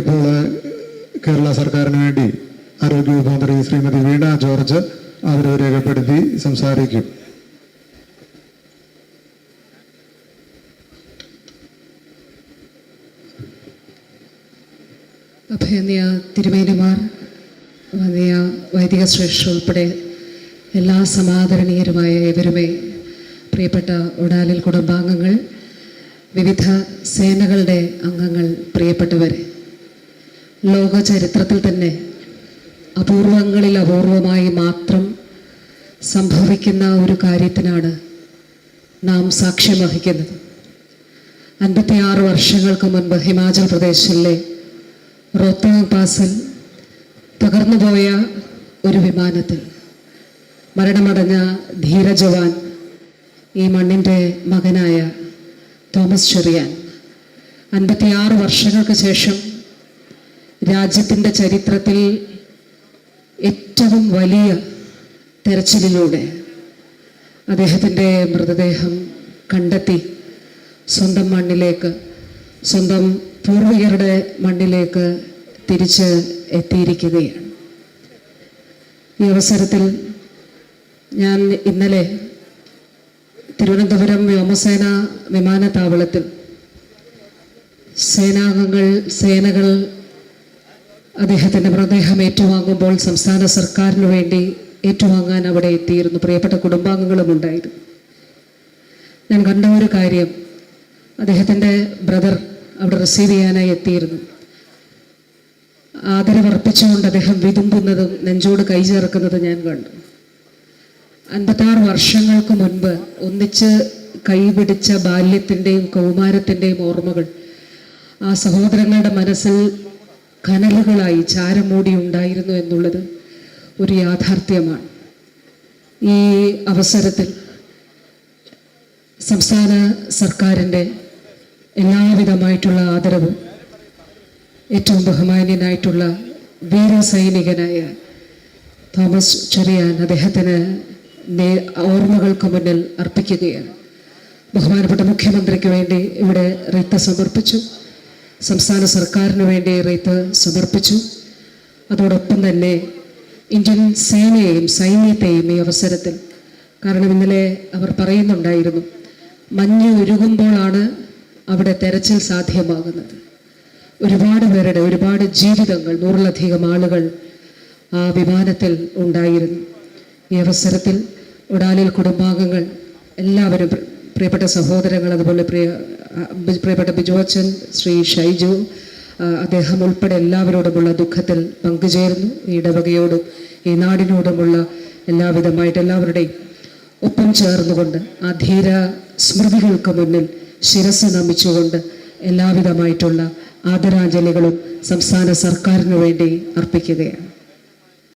ഇപ്പോൾ കേരള സർക്കാരിന് വേണ്ടി ആരോഗ്യവകുപ്പ് മന്ത്രി ശ്രീമതി വീണ ജോർജ് ആദരവ് രേഖപ്പെടുത്തി സംസാരിക്കും. അഭയനിയ തിരുമേനിമാർ വന്നിയ വൈദിക ശ്രേഷ്ഠ ഉൾപ്പെടെ എല്ലാ സമാദരണീയരുമായ ഇവരുമേ പ്രിയപ്പെട്ട ഒടാലിൽ കുടുംബാംഗങ്ങൾ വിവിധ സേനകളുടെ അംഗങ്ങൾ പ്രിയപ്പെട്ടവരെ. ലോക ചരിത്രത്തിൽ തന്നെ അപൂർവങ്ങളിൽ അപൂർവമായി മാത്രം സംഭവിക്കുന്ന ഒരു കാര്യത്തിനാണ് നാം സാക്ഷ്യം വഹിക്കുന്നത്. അൻപത്തിയാറ് വർഷങ്ങൾക്ക് മുൻപ് ഹിമാചൽ പ്രദേശിലെ റോത്തങ് പാസിൽ തകർന്നുപോയ ഒരു വിമാനത്തിൽ മരണമടഞ്ഞ ധീരജവാൻ ഈ മണ്ണിന്റെ മകനായ തോമസ് ചെറിയാൻ അൻപത്തിയാറ് വർഷങ്ങൾക്ക് ശേഷം രാജ്യത്തിന്റെ ചരിത്രത്തിൽ ഏറ്റവും വലിയ തെരച്ചിലിലൂടെ അദ്ദേഹത്തിന്റെ മൃതദേഹം കണ്ടെത്തി സ്വന്തം മണ്ണിലേക്ക് സ്വന്തം പൂർവികരുടെ മണ്ണിലേക്ക് തിരിച്ച് എത്തിയിരിക്കുകയാണ്. ഈ അവസരത്തിൽ ഞാൻ ഇന്നലെ തിരുവനന്തപുരം വ്യോമസേന വിമാനത്താവളത്തിൽ സേനാംഗങ്ങൾ സേനകൾ അദ്ദേഹത്തിന്റെ മൃതദേഹം ഏറ്റുവാങ്ങുമ്പോൾ സംസ്ഥാന സർക്കാരിന് വേണ്ടി ഏറ്റുവാങ്ങാൻ അവിടെ എത്തിയിരുന്നു. പ്രിയപ്പെട്ട കുടുംബാംഗങ്ങളും ഉണ്ടായിരുന്നു. ഞാൻ കണ്ട ഒരു കാര്യം അദ്ദേഹത്തിന്റെ ബ്രദർ അവിടെ റിസീവ് ചെയ്യാനായി എത്തിയിരുന്നു. ആദരവർപ്പിച്ചുകൊണ്ട് അദ്ദേഹം വിതുമ്പുന്നതും നെഞ്ചോട് കൈ ചേർക്കുന്നതും ഞാൻ കണ്ടു. അൻപത്താറ് വർഷങ്ങൾക്ക് മുൻപ് ഒന്നിച്ച് കൈപിടിച്ച ബാല്യത്തിന്റെയും കൗമാരത്തിന്റെയും ഓർമ്മകൾ ആ സഹോദരങ്ങളുടെ മനസ്സിൽ കനലുകളായി ചാരമൂടി ഉണ്ടായിരുന്നു എന്നുള്ളത് ഒരു യാഥാർത്ഥ്യമാണ്. ഈ അവസരത്തിൽ സംസ്ഥാന സർക്കാരിന്റെ എല്ലാവിധമായിട്ടുള്ള ആദരവും ഏറ്റവും ബഹുമാന്യനായിട്ടുള്ള വീരസൈനികനായ തോമസ് ചെറിയാൻ അദ്ദേഹത്തിന് നേ- ഓർമ്മകൾക്ക് മുന്നിൽ അർപ്പിക്കുകയാണ്. ബഹുമാനപ്പെട്ട മുഖ്യമന്ത്രിക്ക് വേണ്ടി ഇവിടെ റീത്ത് സമർപ്പിച്ചു. സംസ്ഥാന സർക്കാരിന് വേണ്ടി റീത്ത് സമർപ്പിച്ചു. അതോടൊപ്പം തന്നെ ഇന്ത്യൻ സേനയെയും സൈന്യത്തെയും ഈ അവസരത്തിൽ കാരണം ഇന്നലെ അവർ പറയുന്നുണ്ടായിരുന്നു മഞ്ഞ് ഉരുകുമ്പോഴാണ് അവിടെ തെരച്ചിൽ സാധ്യമാകുന്നത്. ഒരുപാട് പേരുടെ ഒരുപാട് ജീവിതങ്ങൾ നൂറിലധികം ആളുകൾ ആ വിമാനത്തിൽ ഉണ്ടായിരുന്നു. ഈ അവസരത്തിൽ ഉടാലിൽ കുടുംബാംഗങ്ങൾ എല്ലാവരും പ്രിയപ്പെട്ട സഹോദരങ്ങൾ അതുപോലെ പ്രിയ പ്രിയപ്പെട്ട ബിജു പ്രിയപ്പെട്ട ബിജുവച്ചൻ ശ്രീ ഷൈജു അദ്ദേഹം ഉൾപ്പെടെ എല്ലാവരോടുമുള്ള ദുഃഖത്തിൽ പങ്കുചേർന്നു ഈ ഇടവകയോടും ഈ നാടിനോടുമുള്ള എല്ലാവിധമായിട്ട് എല്ലാവരുടെയും ഒപ്പം ചേർന്നുകൊണ്ട് ആ ധീര സ്മൃതികൾക്ക് മുന്നിൽ ശിരസ് നമിച്ചുകൊണ്ട് എല്ലാവിധമായിട്ടുള്ള ആദരാഞ്ജലികളും സംസ്ഥാന സർക്കാരിന് വേണ്ടി അർപ്പിക്കുകയാണ്.